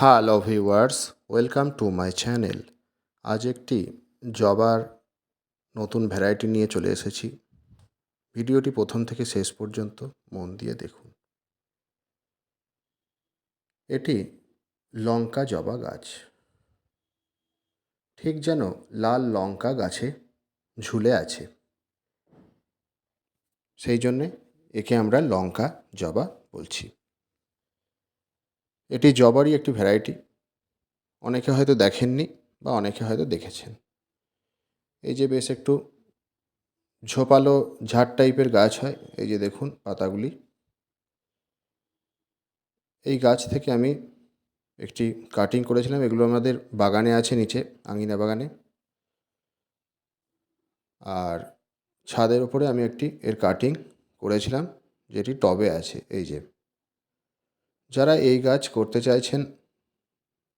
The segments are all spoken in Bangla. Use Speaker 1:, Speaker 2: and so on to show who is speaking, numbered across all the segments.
Speaker 1: Hello viewers welcome to my channel. আজ একটি জবার নতুন ভ্যারাইটি নিয়ে চলে এসেছি। ভিডিওটি প্রথম থেকে শেষ পর্যন্ত মন দিয়ে দেখুন। এটি লঙ্কা জবা গাছ। ঠিক যেন লাল লঙ্কা গাছে ঝুলে আছে। সেই জন্যে একে আমরা লঙ্কা জবা বলছি। এটি জবারই একটি ভ্যারাইটি অনেকে হয়তো দেখেননি বা অনেকে হয়তো দেখেছেন। এই যে বেশ একটু ঝোপালো ঝাড় টাইপের গাছ হয়, এই যে দেখুন পাতাগুলি। এই গাছ থেকে আমি একটি কাটিং করেছিলাম। এগুলো আমাদের বাগানে আছে নিচে আঙিনা বাগানে। আর ছাদের উপরে আমি একটি এর কাটিং করেছিলাম, যেটি টবে আছে, এই যে। যারা এই গাছ করতে চাইছেন,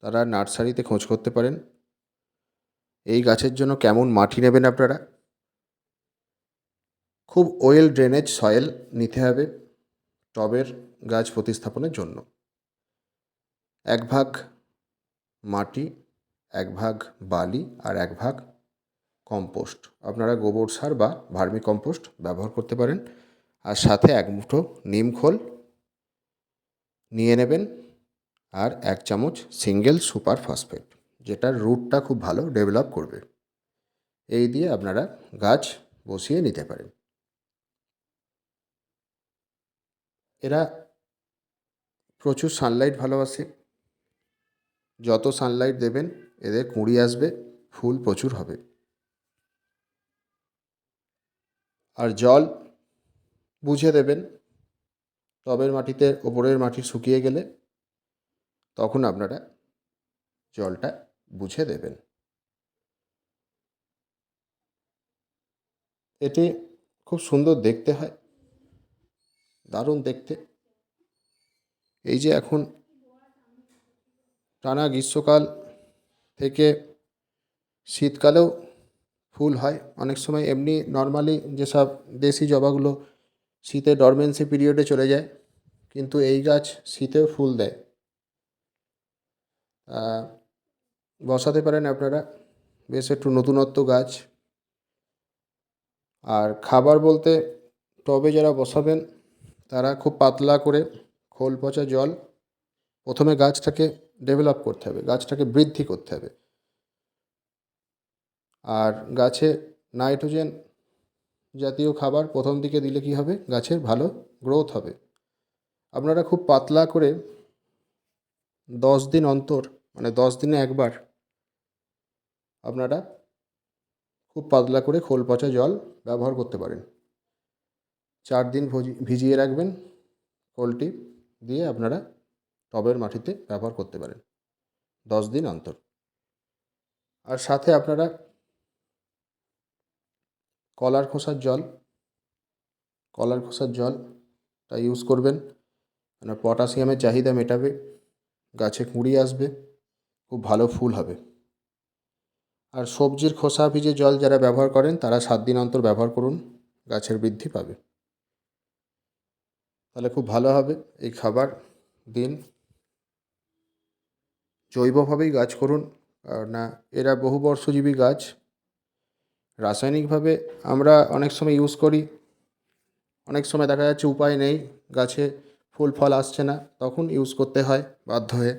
Speaker 1: তারা নার্সারিতে খোঁজ করতে পারেন। এই গাছের জন্য কেমন মাটি নেবেন আপনারা? খুব ওয়েল ড্রেনেজ সয়েল নিতে হবে টবের গাছ প্রতিস্থাপনের জন্য। এক ভাগ মাটি, এক ভাগ বালি আর এক ভাগ কম্পোস্ট। আপনারা গোবর সার বা ভার্মি কম্পোস্ট ব্যবহার করতে পারেন। আর সাথে এক মুঠো নিম খোল নিয়ে নেবেন। আর এক চামচ সিঙ্গেল সুপার ফসফেট, যেটার রুটটা খুব ভালো ডেভেলপ করবে। এই দিয়ে আপনারা গাছ বসিয়ে নিতে পারেন। এরা প্রচুর সানলাইট ভালোবাসে। যত সানলাইট দেবেন, এদের কুঁড়ি আসবে, ফুল প্রচুর হবে। আর জল বুঝে দেবেন। টবের মাটিতে ওপরের মাটি শুকিয়ে গেলে তখন আপনারা জলটা বুঝে দেবেন। এটি খুব সুন্দর দেখতে হয়। দারুণ দেখতে। এই যে এখন টানা গ্রীষ্মকাল থেকে শীতকালেও ফুল হয়। অনেক সময় এমনি নর্মালি যেসব দেশি জবাগুলো শীতে ডরমেন্সি পিরিয়ডে চলে যায়, কিন্তু এই গাছ শীতেও ফুল দেয়। বসাতে পারেন আপনারা, বেশ একটু নতুনত্ব গাছ। আর খাবার বলতে টবে যারা বসাবেন, তারা খুব পাতলা করে খোল পচা জল প্রথমে গাছটাকে ডেভেলপ করতে হবে, গাছটাকে বৃদ্ধি করতে হবে। আর গাছে নাইট্রোজেন জাতীয় খাবার প্রথম দিকে দিলে কি হবে? গাছের ভালো গ্রোথ হবে। আপনারা খুব পাতলা করে দশ দিন অন্তর মানে দশ দিনে একবার আপনারা খুব পাতলা করে খোল পচা জল ব্যবহার করতে পারেন। চার দিন ভিজিয়ে রাখবেন খোলটি দিয়ে আপনারা টবের মাটিতে ব্যবহার করতে পারেন দশ দিন অন্তর। আর সাথে আপনারা কলার খোসার জল, কলার খোসার জলটা ইউজ করবেন। মানে পটাশিয়ামের চাহিদা মেটাবে, গাছে কুঁড়ি আসবে, খুব ভালো ফুল হবে। আর সবজির খোসা ভিজে জল যারা ব্যবহার করেন, তারা সাত দিন অন্তর ব্যবহার করুন, গাছের বৃদ্ধি পাবে। তাহলে খুব ভালো হবে এই খাবার দিন। জৈবভাবেই গাছ করুন, আর না, এরা বহুবর্ষজীবী গাছ রাসায়নিকভাবে আমরা অনেক সময় ইউজ করি। অনেক সময় দেখা যাচ্ছে উপায় নেই, গাছে ফুল ফল আসছে না, তখন ইউজ করতে হয় বাধ্য হয়ে।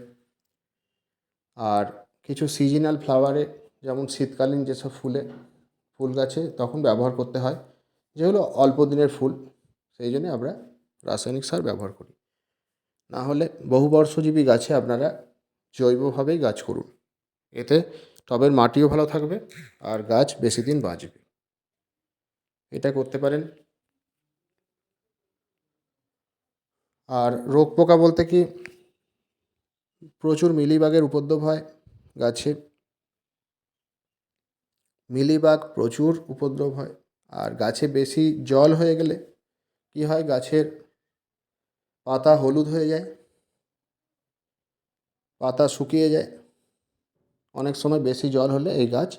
Speaker 1: আর কিছু সিজনাল ফ্লাওয়ারে যেমন শীতকালীন যেসব ফুলে, ফুল গাছে তখন ব্যবহার করতে হয়, যেগুলো অল্প দিনের ফুল, সেই জন্যে আমরা রাসায়নিক সার ব্যবহার করি। না হলে বহুবর্ষজীবী গাছে আপনারা জৈবভাবেই গাছ করুন। এতে টবের মাটিও ভালো থাকবে আর গাছ বেশি দিন বাঁচবে। এটা করতে পারেন। আর রোগ পোকা বলতে কি? প্রচুর মিলিবাগের উপদ্রব হয় গাছে। মিলিবাগ প্রচুর উপদ্রব হয় আর গাছে বেশি জল হয়ে গেলে কি হয়? গাছের পাতা হলুদ হয়ে যায়, পাতা শুকিয়ে যায়। অনেক সময় বেশি জল হলে এই গাছ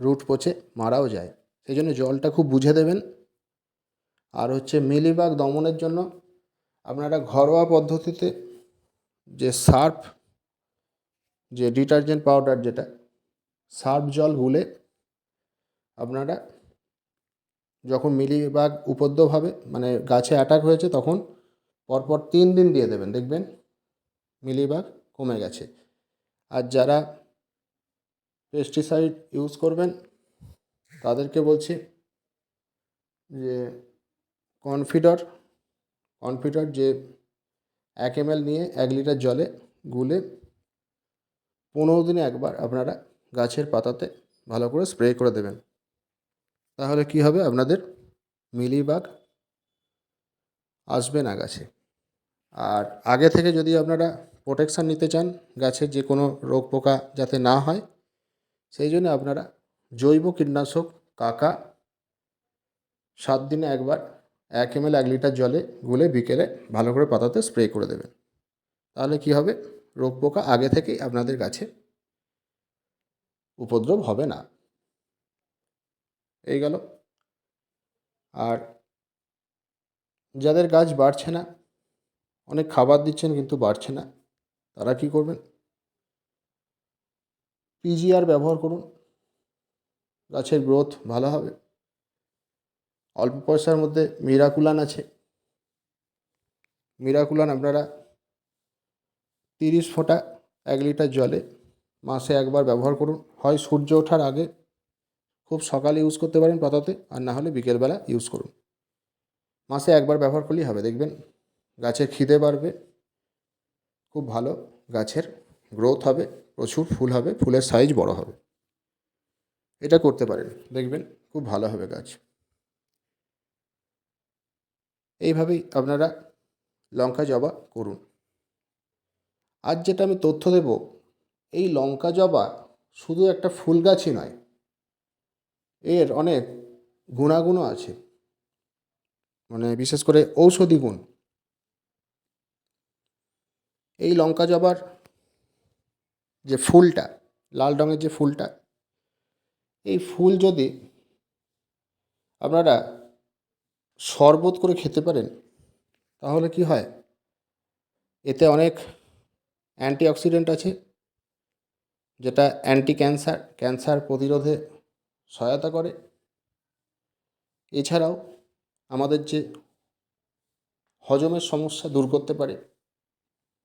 Speaker 1: রুট পচে মারাও যায়। সেই জন্য জলটা খুব বুঝে দেবেন। আর হচ্ছে মিলিবাগ দমনের জন্য আপনারা ঘরোয়া পদ্ধতিতে যে সার্ফ, যে ডিটারজেন্ট পাউডার যেটা, সার্ফ জল গুলে আপনারা যখন মিলিবাগ উপদ্রব হবে মানে গাছে অ্যাটাক হয়েছে তখন পরপর তিন দিন দিয়ে দেবেন। দেখবেন মিলিবাগ কমে গেছে। আর যারা পেস্টিসাইড ইউজ করবেন, তাদেরকে বলছি যে কনফিডর কনফিডর যে এক এম নিয়ে এক লিটার জলে গুলে পনেরো দিনে একবার আপনারা গাছের পাতাতে ভালো করে স্প্রে করে দেবেন। তাহলে কি হবে? আপনাদের মিলিবাগ আসবে না গাছে। আর আগে থেকে যদি আপনারা প্রোটেকশান নিতে চান গাছের যে কোনো রোগ পোকা যাতে না হয় সেই জন্য আপনারা জৈব কীটনাশক, কাকা, সাত দিনে একবার এক এম এক লিটার জলে গুলে বিকেলে ভালো করে পাতাতে স্প্রে করে দেবেন। তাহলে কি হবে? রোগ পোকা আগে থেকেই আপনাদের গাছে উপদ্রব হবে না। এই গেল। আর যাদের গাছ বাড়ছে না, অনেক খাবার দিচ্ছেন কিন্তু বাড়ছে না, তারা কি করবেন? পিজিআর ব্যবহার করুন। গাছের গ্রোথ ভালো হবে। অল্প পয়সার মধ্যে মিরাকুলান আছে। মিরাকুলান আপনারা তিরিশ ফোঁটা এক লিটার জলে মাসে একবার ব্যবহার করুন। হয় সূর্য ওঠার আগে খুব সকালে ইউজ করতে পারেন পাতাতে, আর না হলে বিকেলবেলা ইউজ করুন। মাসে একবার ব্যবহার করলেই হবে। দেখবেন গাছের খিদে বাড়বে। খুব ভালো গাছের গ্রোথ হবে। প্রচুর ফুল হবে, ফুলের সাইজ বড় হবে। এটা করতে পারেন, দেখবেন খুব ভালো হবে গাছ। এইভাবেই আপনারা লঙ্কা জবা করুন। আজ যেটা আমি তথ্য দেব, এই লঙ্কা জবা শুধু একটা ফুল গাছই নয়, এর অনেক গুণাগুণও আছে। মানে বিশেষ করে ঔষধি গুণ। এই লঙ্কা জবার যে ফুলটা, লাল রঙের যে ফুলটা, এই ফুল যদি আপনারা শরবত করে খেতে পারেন, তাহলে কি হয়? এতে অনেক অ্যান্টিঅক্সিডেন্ট আছে, যেটা অ্যান্টি ক্যান্সার ক্যান্সার প্রতিরোধে সহায়তা করে। এছাড়াও আমাদের যে হজমের সমস্যা দূর করতে পারে,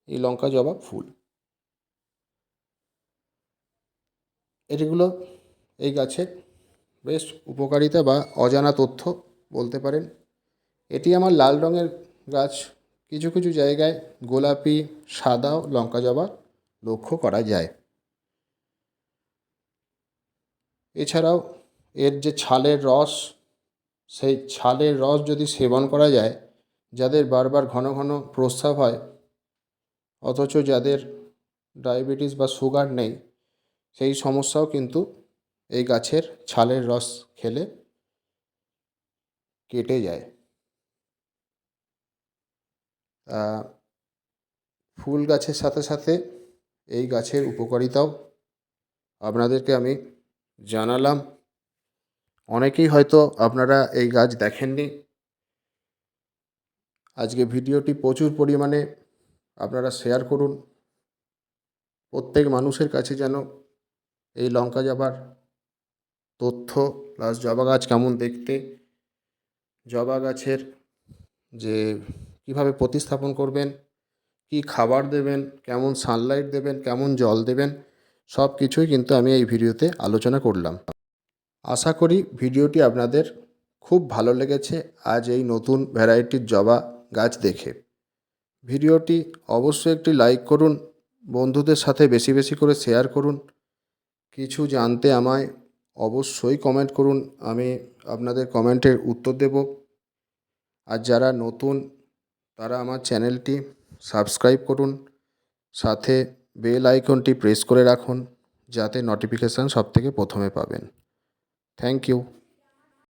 Speaker 1: এই লঙ্কা জবা ফুল। এটিগুলো এই গাছের বেশ উপকারিতা বা অজানা তথ্য বলতে পারেন। এটি আমার লাল রঙের গাছ। কিছু কিছু জায়গায় গোলাপি সাদাও লঙ্কা জবা লক্ষ্য করা যায়। এছাড়াও এর যে ছালের রস, সেই ছালের রস যদি সেবন করা যায়, যাদের বারবার ঘন ঘন প্রস্রাব হয়, অথচ যাদের ডায়াবেটিস বা সুগার নেই সেই সমস্যাও কিন্তু এই গাছের ছালের রস খেলে কেটে যায়। ফুল গাছের সাথে সাথে এই গাছের উপকারিতাও আপনাদেরকে আমি জানালাম। অনেকেই হয়তো আপনারা এই গাছ দেখেননি। আজকে ভিডিওটি প্রচুর পরিমাণে আপনারা শেয়ার করুন। প্রত্যেক মানুষের কাছে যেন এই লঙ্কা জবার তথ্য প্লাস জবা গাছ কেমন দেখতে? জবা গাছের যে কীভাবে প্রতিস্থাপন করবেন, কী খাবার দেবেন, কেমন সানলাইট দেবেন, কেমন জল দেবেন, সব কিছুই কিন্তু আমি এই ভিডিওতে আলোচনা করলাম। আশা করি ভিডিওটি আপনাদের খুব ভালো লেগেছে। আজ এই নতুন ভ্যারাইটির জবা গাছ দেখে। ভিডিওটি অবশ্যই একটি লাইক করুন, বন্ধুদের সাথে বেশি বেশি করে শেয়ার করুন। কিছু জানতে আমায় অবশ্যই কমেন্ট করুন। আমি আপনাদের কমেন্টের উত্তর দেব। আর যারা নতুন, তারা আমার চ্যানেলটি সাবস্ক্রাইব করুন। সাথে বেল আইকনটি প্রেস করে রাখুন। যাতে নোটিফিকেশান সব থেকে প্রথমে পাবেন। Thank you